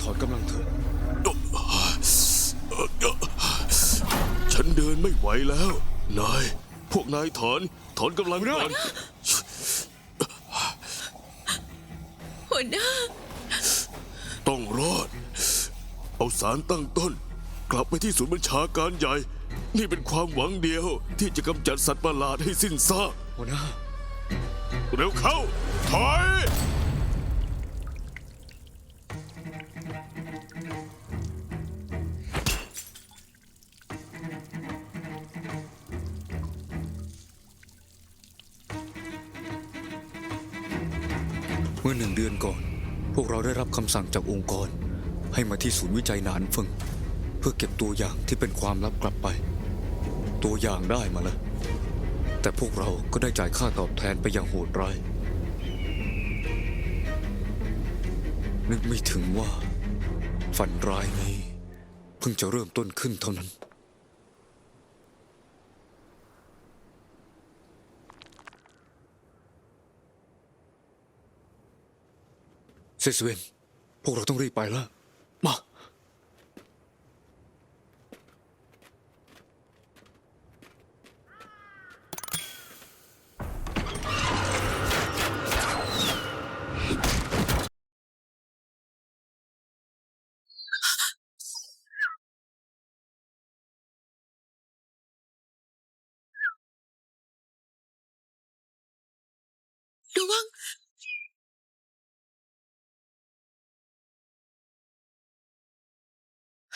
ถอนกำลังเถอะฉันเดินไม่ไหวแล้ว นาย พวกนายถอน ถอนกำลังก่อน หัวหน้า ต้องรอด เอาสารตั้งต้น กลับไปที่ศูนย์บัญชาการใหญ่ นี่เป็นความหวังเดียว ที่จะกำจัดสัตว์ประหลาดให้สิ้นซากหัวหน้า เร็วเข้า ถอย เมื่อหนึ่งเดือนก่อน พวกเราได้รับคำสั่งจากองค์กร ให้มาที่ศูนย์วิจัยหนานเฟิงเพื่อเก็บตัวอย่างที่เป็นความลับกลับไป ตัวอย่างได้มาแล้ว แต่พวกเราก็ได้จ่ายค่าตอบแทนไปอย่างโหดร้าย นึกไม่ถึงว่า ฝันร้ายนี้ เพิ่งจะเริ่มต้นขึ้นเท่านั้น เซสเวนพวกเราต้องรีบไปแล้ว มา ระวัง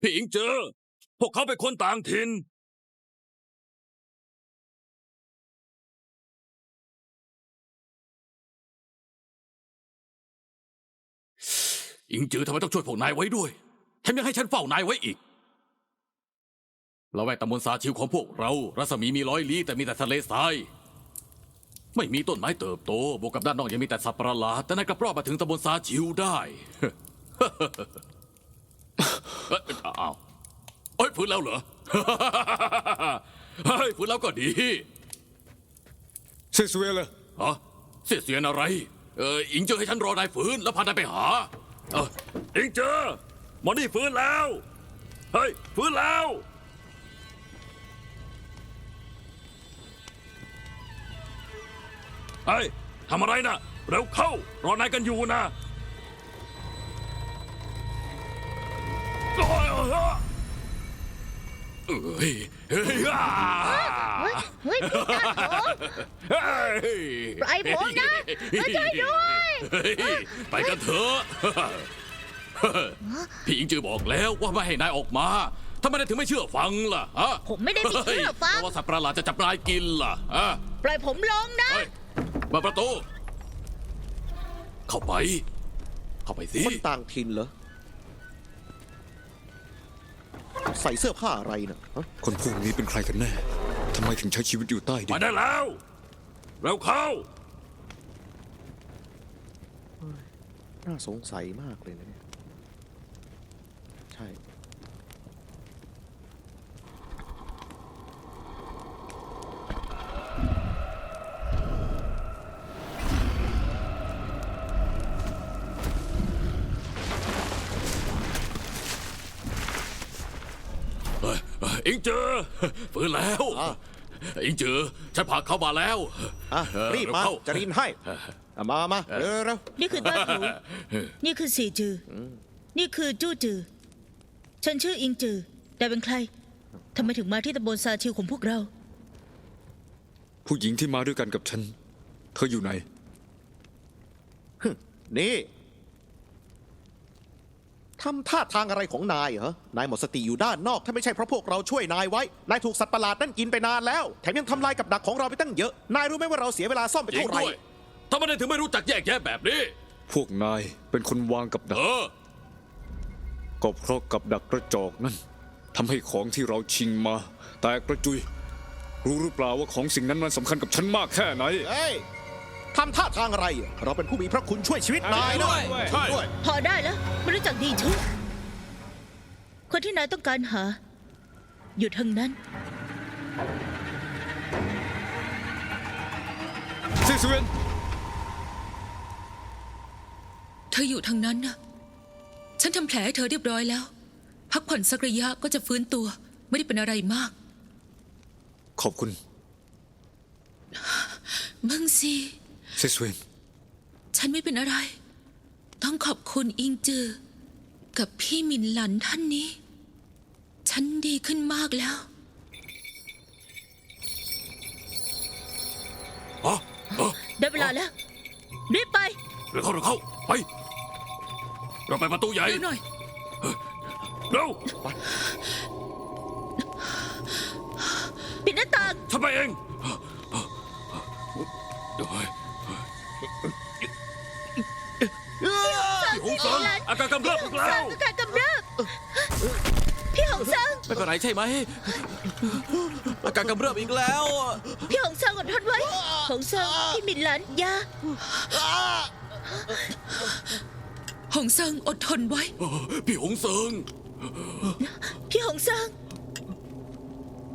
พี่อิงเจอ พวกเขาเป็นคนต่างถิ่น อิงจือทำไมต้องช่วยพวกนายไว้ด้วยแถมยังให้ฉันเฝ้านายไว้อีกเราแวกตำบลสาชิวของพวกเรา รัศมีมีร้อยลี้แต่มีแต่ทะเลทราย ไม่มีต้นไม้เติบโต บวกกับด้านนอกยังมีแต่สัตว์ประหลาด แต่นายกลับรอดมาถึงตำบลสาชิวได้ เอ้ยอ้าวเอ้ยฟื้นแล้วเหรอ เฮ้ยฟื้นแล้วก็ดีเซสเวนล่ะฮะเสียเสียนอะไร เอออิงเจอให้ฉันรอนายฟื้นแล้วพานายไปหา เอออิงเจอหมอนี่ฟื้นแล้ว เฮ้ยฟื้นแล้ว เฮ้ยทำอะไรนะเร็วเข้ารอนายกันอยู่นะ เอ้ยเฮ้ยอ่าเฮ้ยเฮ้ยพี่ตาโถเฮ้ยปล่อยผมนะช่วยด้วยเฮ้ยไปกันเถอะ พี่อิงจือบอกแล้วว่าไม่ให้นายออกมาทำไมนายถึงไม่เชื่อฟังล่ะฮะผมไม่ได้ไม่เชื่อฟังฮ้ยเพราะว่าสัตว์ประหลาดจะจับนายกินล่ะฮะ ปล่อยผมลงนะ เฮ้ยมาประตู เข้าไป เข้าไปสิ คนต่างถิ่นเหรอ ใส่เสื้อผ้าอะไรนะฮะคนพวกนี้เป็นใครกันแน่ทำไมถึงใช้ชีวิตอยู่ใต้ดิมานได้แล้ว เร็วเข้า น่าสงสัยมากเลยนะเนี่ยใช่ อิงเจอฟื้นแล้วอะ อิงเจอฉันพาเข้ามาแล้วอะเออรีบมาเวเข้จะรินให้อะมามาเร็วเร็วนี่คือต้าถูนี่คือสี่จืออนี่คือจู้จือ ฉันชื่ออิงจือ แต่เป็นใคร ทำไมถึงมาที่ตำบลซาชิวของพวกเรา ผู้หญิงที่มาด้วยกันกับฉัน เธออยู่ไหน นี่ ทำท่าทางอะไรของนายเหรอ นายหมดสติอยู่ด้านนอก ถ้าไม่ใช่เพราะพวกเราช่วยนายไว้ นายถูกสัตว์ประหลาดนั่นกินไปนานแล้ว แถมยังทำลายกับดักของเราไปตั้งเยอะ นายรู้ไหมว่าเราเสียเวลาซ่อมไปจริงเท่าไหร่ด้วยทำไมนายถึงไม่รู้จักแยกแยะแบบนี้ พวกนายเป็นคนวางกับดัเอกอก็เพราะกับดักกระจอกนั่นทำให้ของที่เราชิงมาแตกกระจุย รู้หรือเปล่าว่าของสิ่งนั้นมันสำคัญกับฉันมากแค่ไหน เฮ้ย ทำท่าทางอะไร เราเป็นผู้มีพระคุณช่วยชีวิตนายนะใช่ด้วย พอได้แล้วไม่รู้จักดีชั่วคนที่นายต้องการหา อยู่ทางนั้น ซิสเวนเธออยู่ทางนั้นนะฉันทำแผลให้เธอเรียบร้อยแล้ว พักผ่อนสักระยะก็จะฟื้นตัว ไม่ได้เป็นอะไรมาก ขอบคุณ มึงสิ ซิสเวนฉันไม่เป็นอะไร ต้องขอบคุณอิงจือ กับพี่หมินหลันท่านนี้ ฉันดีขึ้นมากแล้ว อ๋ออ๋อได้เวลาแล้ว รีบไปเร็วเข้าเร็วเข้า ไป เราไปประตูใหญ่ เร็วหน่อย เร็วปิดหน้าต่าง ฉันไปเองเดี๋ยวเฮ้ย พี่หงเสิงอาการกำเริบอีกแล้ว อาการกำเริบพี่หงซังไม่เป็นไรใช่ไหม อาการกำเริบอีกแล้ว พี่หงซังอดทนไว้ หงซังพี่หมินหลันอยาหงเซิงอดทนไว้ พี่หงเสิง พี่หงซัง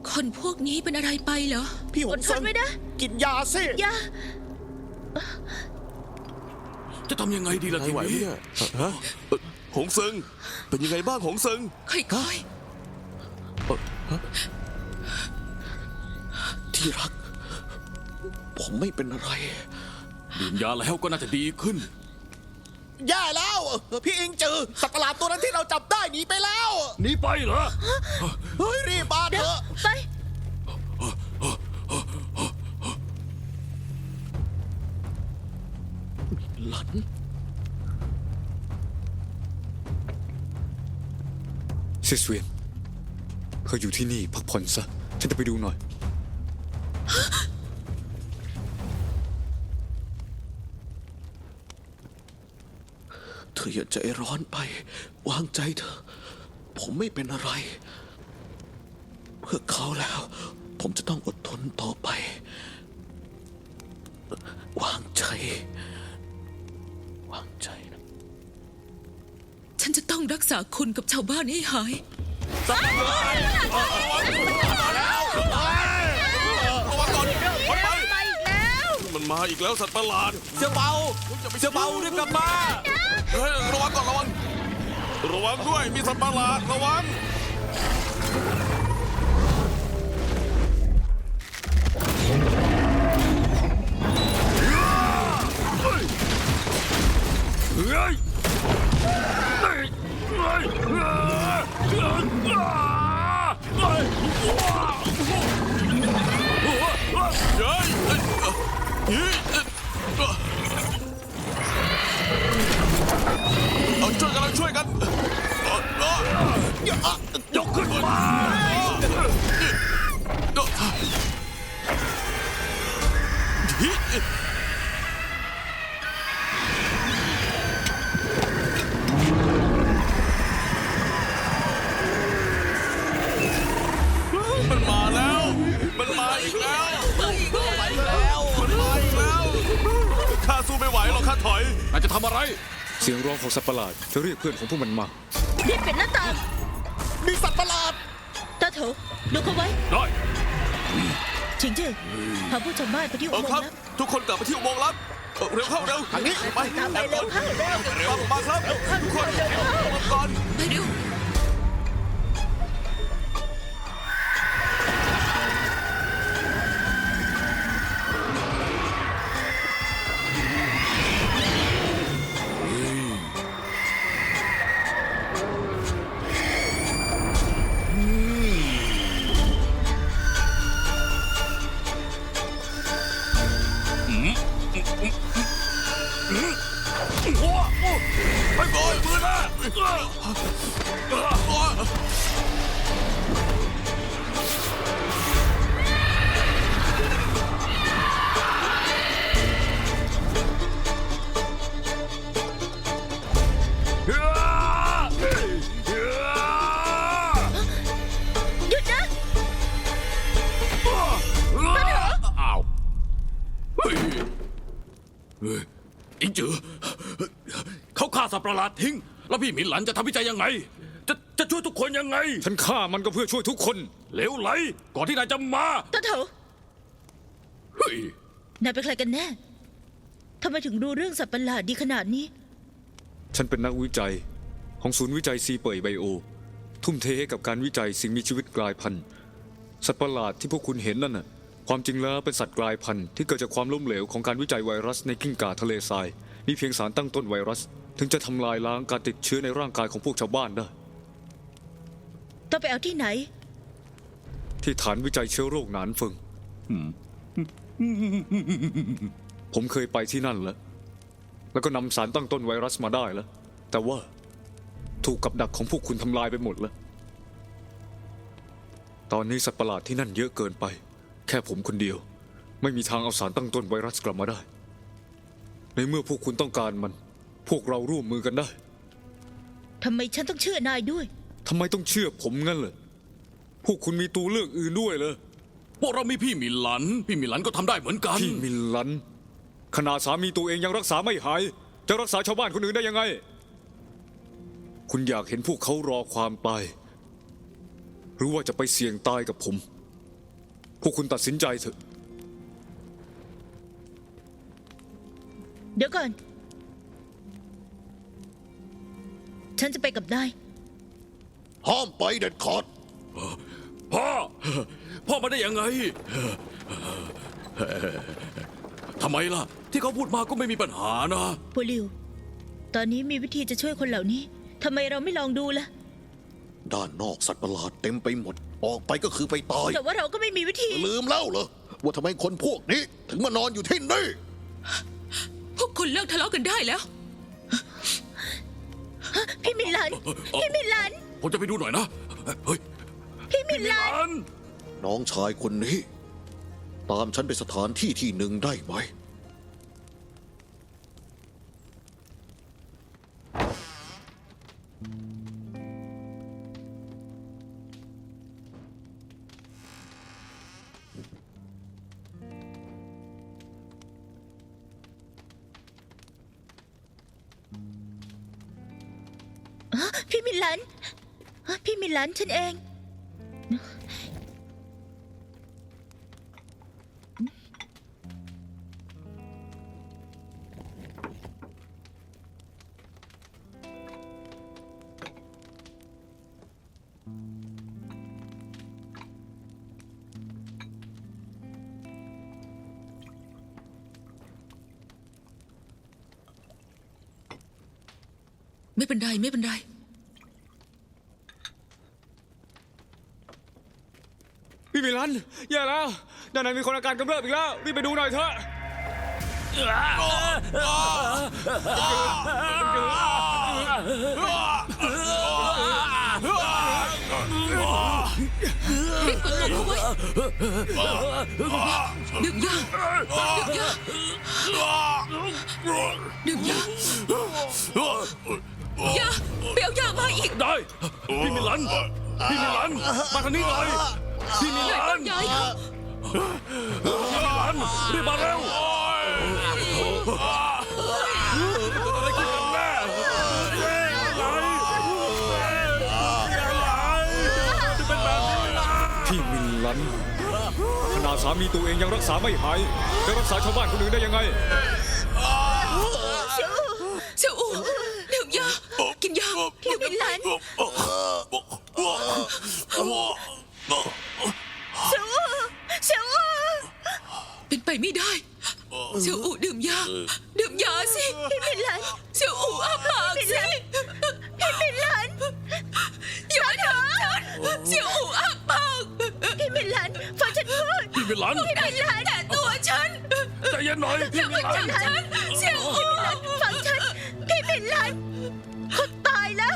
คนพวกนี้เป็นอะไรไปเหรอ พี่หอดงทเซินงไว้นะ กินยาสิอยา จะทำยังไงดีล่ะทีนี้ฮะเอ่อหงเซิงเป็นยังไงบ้างหงเซิงค่อยที่รัก ผมไม่เป็นอะไร ดื่มยาแล้วก็น่าจะดีขึ้น แย่แล้วพี่อิงจือสัตว์ประหลาดตัวนั้นที่เราจับได้หนีไปแล้ว หนีไปเหรอ เฮ้ยรีบมาเถเดี๋ยวอะ ไป ซิสเวนเธออยู่ที่นี่พักผ่อนซะ ฉันจะไปดูหน่อย เธออย่าใจร้อนไป วางใจเถอะผมไม่เป็นอะไร เพื่อเขาแล้ว ผมจะต้องอดทนต่อไป วางใจ ต้องรักษาคุณกับชาวบ้านให้หายระวังก่อนมันไปไปอีกแล้วมันมาอีกแล้วสัตว์ประหลาดเสี่ยวเบาเสี่ยวเบารีบกลับมาเฮ้ยระวังก่อนระวัง ระวังด้วยมีสัตว์ประหลาดระวัง เฮ้ ถอยนายจะทำอะไร เสียงร้องของสัตว์ประหลาดจะเรียกเพื่อนของพวกมันมารีบปิดหน้าต่างมีสัตว์ประหลาดตาโถดูเขาไว้ได้ชิงจื้อพาผู้ชาวบ้านไปที่อุเออโมงครับค์นะทุกคนกลับไปที่อุโมงค์ลับเออเร็วเข้าเร็วทางนี้ไปตามไปเร็วเข้าเร็วเร็วมาครับทุกคนมาก่อนไปเร็ว ประหลาดทิ้ง แล้วพี่หมินหลันจะทำวิจัยยังไง จะจะช่วยทุกคนยังไง ฉันฆ่ามันก็เพื่อช่วยทุกคน เหลวไหล ก่อนที่นายจะมาต้นเถาเฮ้ยนายเป็นใครกันแน่ทำไมถึงรู้เรื่องสัตว์ประหลาดดีขนาดนี้ ฉันเป็นนักวิจัย ของศูนย์วิจัยซีเปยไบโอ ทุ่มเทให้กับการวิจัยสิ่งมีชีวิตกลายพันธุ์ สัตว์ประหลาดที่พวกคุณเห็นนั่นน่ะ ความจริงแล้วเป็นสัตว์กลายพันธุ์ที่เกิดจากความล้มเหลวของการวิจัยไวรัสในกิ้งก่าทะเลทราย มีเพียงสารตั้งต้นไวรัส ถึงจะทำลายล้างการติดเชื้อในร่างกายของพวกชาวบ้านได้ ต้องไปเอาที่ไหน ที่ฐานวิจัยเชื้อโรคหนานเฟิง ผมเคยไปที่นั่นแล้ว แล้วก็นำสารตั้งต้นไวรัสมาได้แล้ว แต่ว่าถูกกับดักของพวกคุณทำลายไปหมดแล้ว ตอนนี้สัตว์ประหลาดที่นั่นเยอะเกินไป แค่ผมคนเดียว ไม่มีทางเอาสารตั้งต้นไวรัสกลับมาได้ ในเมื่อพวกคุณต้องการมัน พวกเราร่วมมือกันได้ ทำไมฉันต้องเชื่อนายด้วย ทำไมต้องเชื่อผมงั้นเลยพวกคุณมีตัวเลือกอื่นด้วยเลย พวกเรามีพี่หมินหลัน พี่หมินหลันก็ทำได้เหมือนกัน พี่มิลลัน ขนาดสามีตัวเองยังรักษาไม่หาย จะรักษาชาวบ้านคนอื่นได้ยังไง คุณอยากเห็นพวกเขารอความตาย หรือว่าจะไปเสี่ยงตายกับผม พวกคุณตัดสินใจเถอะ เดี๋ยวก่อน ฉันจะไปกับนาย ห้ามไปเด็ดขาดพ่อ พ่อมาได้ยังไง ทำไมล่ะ ที่เขาพูดมาก็ไม่มีปัญหานะปูลิว ตอนนี้มีวิธีจะช่วยคนเหล่านี้ ทำไมเราไม่ลองดูล่ะ ด้านนอกสัตว์ประหลาดเต็มไปหมด ออกไปก็คือไปตาย แต่ว่าเราก็ไม่มีวิธี ลืมแล้วเหรอว่าทำไมคนพวกนี้ ถึงมานอนอยู่ที่นี่ พวกคุณเลิกทะเลาะกันได้แล้ว พี่มิลัน พี่มิลัน ผมจะไปดูหน่อยนะ เฮ้ยพี่มิลัน อันน้องชายคนนี้ ตามฉันไปสถานที่ที่หนึ่งได้ไหม พี่มิลันพี่มิลันฉันเอง ไม่เป็นไรไม่เป็นไร พี่มิลลั นอย่าแล้วด้านในมีคนอาการกำเริบอีกแล้วรีบไปดูหน่อยเถอะรีบกดลงเขาไว้ดื่มยาดื่มยาดื่มยายาเปรี้ยวยามาอีกได้พี่มิลันพี่มิลันมาทางนี้หน่อย พี่มิลันพี่มิลันรีบมาเร็วเกิดอะไรขึ้นกันแน่เป็นแบบนี้นะพี่มิลันขนาดสามีตัวเองยังรักษาไม่หายจะรักษาชาวบ้านคนอื่นได้ยังไงเสี่ยวอูดื่มยากินยาพี่มิลันเสียวอูเสียวอู เป็นไปไม่ได้ เสี่ยวอูดื่มยา ดื่มยาสิ พี่มิลันเสี่ยวอูอ้าปากสิพี่มิลันอย่ามาทำฉันเสี่ยวอูอ้าปากพี่มิลันฟังฉันพูดพี่มิลันพี่มิลันแต่ตัวฉันใจเย็นหน่อยพี่มิลันฉันเสี่ยวอูฟังฉันพี่มิลันเขาตายแล้ว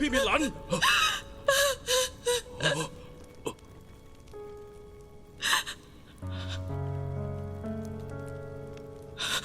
พี่บิหลัน